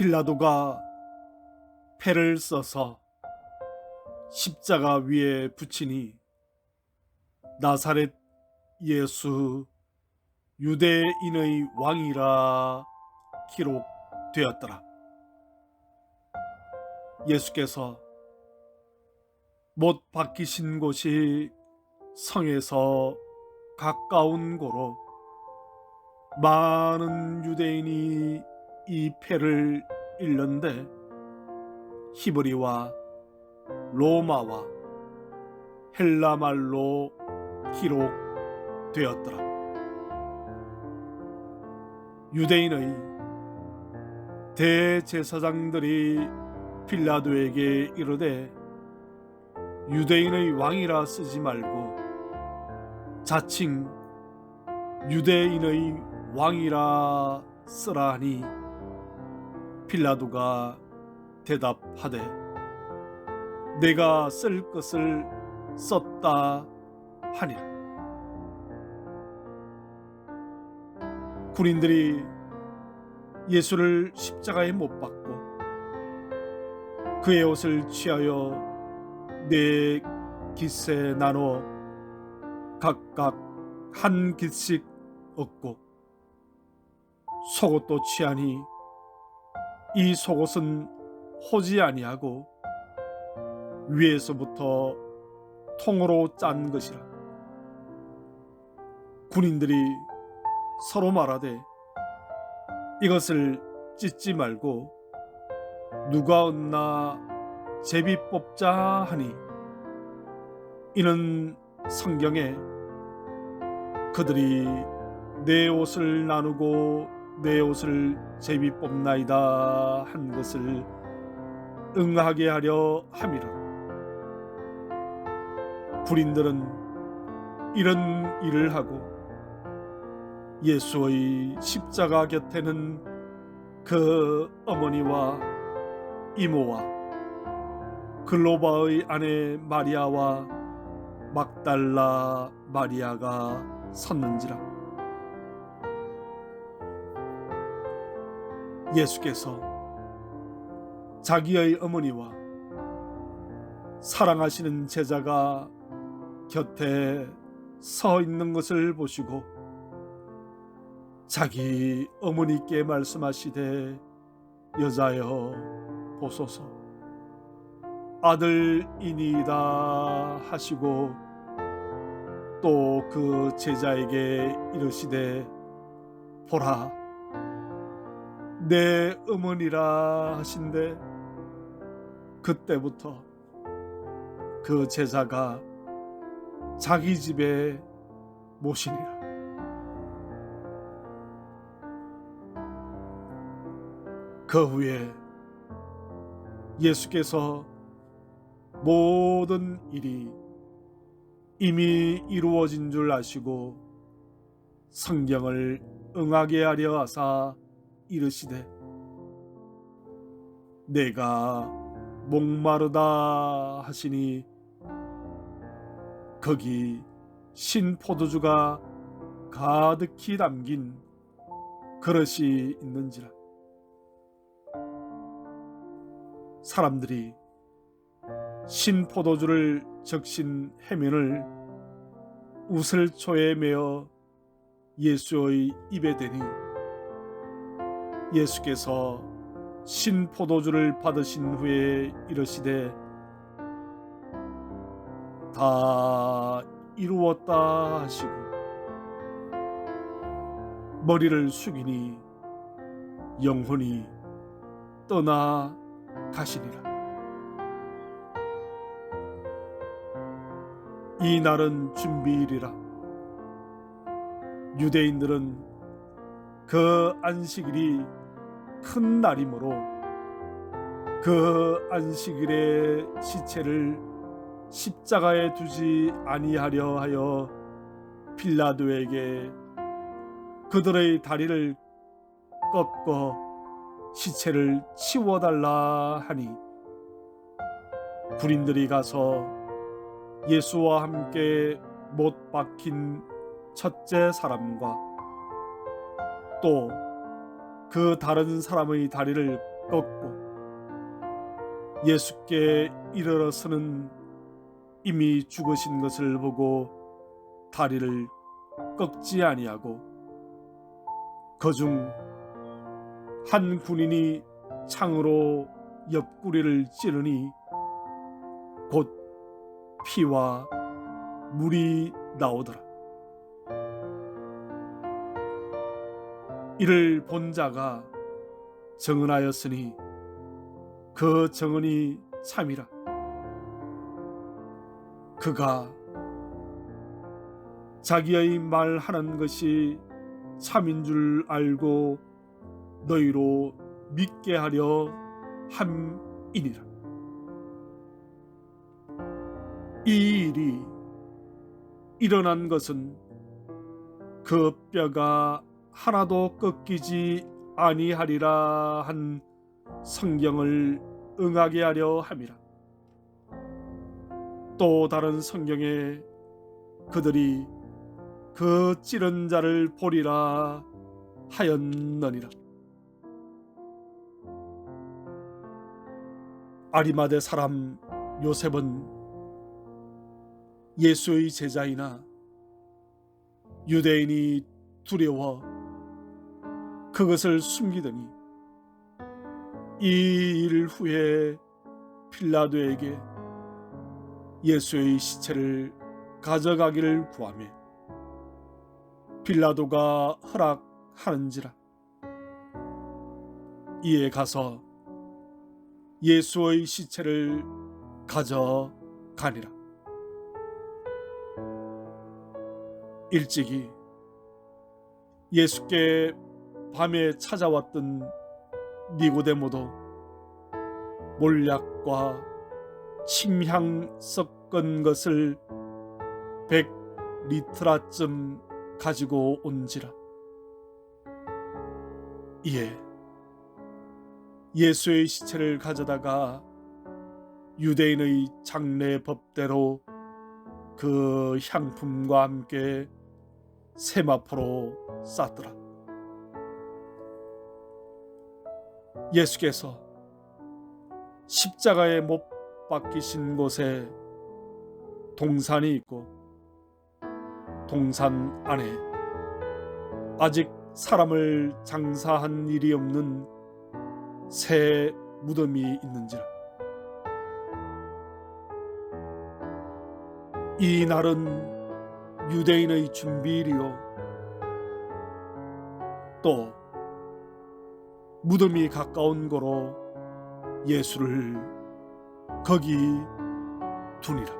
빌라도가 패를 써서 십자가 위에 붙이니 나사렛 예수 유대인의 왕이라 기록되었더라. 예수께서 못 박히신 곳이 성에서 가까운 고로 많은 유대인이 이 패를 잃는데 히브리와 로마와 헬라 말로 기록되었더라. 유대인의 대제사장들이 빌라도에게 이르되 유대인의 왕이라 쓰지 말고 자칭 유대인의 왕이라 쓰라 하니 빌라도가 대답하되 내가 쓸 것을 썼다 하니라. 군인들이 예수를 십자가에 못 박고 그의 옷을 취하여 네 깃에 나눠 각각 한 깃씩 얻고 속옷도 취하니 이 속옷은 호지 아니하고 위에서부터 통으로 짠 것이라. 군인들이 서로 말하되 이것을 찢지 말고 누가 얻나 제비 뽑자 하니 이는 성경에 그들이 내 옷을 나누고 내 옷을 제비 뽑나이다 한 것을 응하게 하려 함이라. 군인들은 이런 일을 하고 예수의 십자가 곁에는 그 어머니와 이모와 글로바의 아내 마리아와 막달라 마리아가 섰는지라 예수께서 자기의 어머니와 사랑하시는 제자가 곁에 서 있는 것을 보시고 자기 어머니께 말씀하시되 여자여 보소서. 아들이니이다. 하시고 또 그 제자에게 이르시되 보라 내 어머니라 하신데 그때부터 그 제자가 자기 집에 모시니라. 그 후에 예수께서 모든 일이 이미 이루어진 줄 아시고 성경을 응하게 하려 하사 이르시되 내가 목마르다 하시니 거기 신 포도주가 가득히 담긴 그릇이 있는지라. 사람들이 신 포도주를 적신 해면을 우슬초에 메어 예수의 입에 대니 예수께서 신 포도주를 받으신 후에 이르시되 다 이루었다 하시고 머리를 숙이니 영혼이 떠나 가시니라. 이 날은 준비일이라. 유대인들은 그 안식일이 큰 날이므로 그 안식일의 시체를 십자가에 두지 아니하려 하여 빌라도에게 그들의 다리를 꺾어 시체를 치워달라 하니 군인들이 가서 예수와 함께 못 박힌 첫째 사람과 또 그 다른 사람의 다리를 꺾고 예수께 이르러서는 이미 죽으신 것을 보고 다리를 꺾지 아니하고 그중 한 군인이 창으로 옆구리를 찌르니 곧 피와 물이 나오더라. 이를 본 자가 정은하였으니 그 정은이 참이라. 그가 자기의 말하는 것이 참인 줄 알고 너희로 믿게 하려 함이니라. 이 일이 일어난 것은 그 뼈가 하나도 꺾이지 아니하리라 한 성경을 응하게 하려 함이라. 또 다른 성경에 그들이 그 찌른 자를 보리라 하였느니라. 아리마대 사람 요셉은 예수의 제자이나 유대인이 두려워 그것을 숨기더니 이 일 후에 필라도에게 예수의 시체를 가져가기를 구하매 빌라도가 허락하는지라. 이에 가서 예수의 시체를 가져가니라. 일찍이 예수께 밤에 찾아왔던 니고데모도 몰약과 침향 섞은 것을 백 리트라쯤 가지고 온지라. 이에 예수의 시체를 가져다가 유대인의 장례 법대로 그 향품과 함께 세마포로 쌌더라. 예수께서 십자가에 못 박히신 곳에 동산이 있고 동산 안에 아직 사람을 장사한 일이 없는 새 무덤이 있는지라. 이 날은 유대인의 준비일이요. 또 무덤이 가까운 거로 예수를 거기 두니라.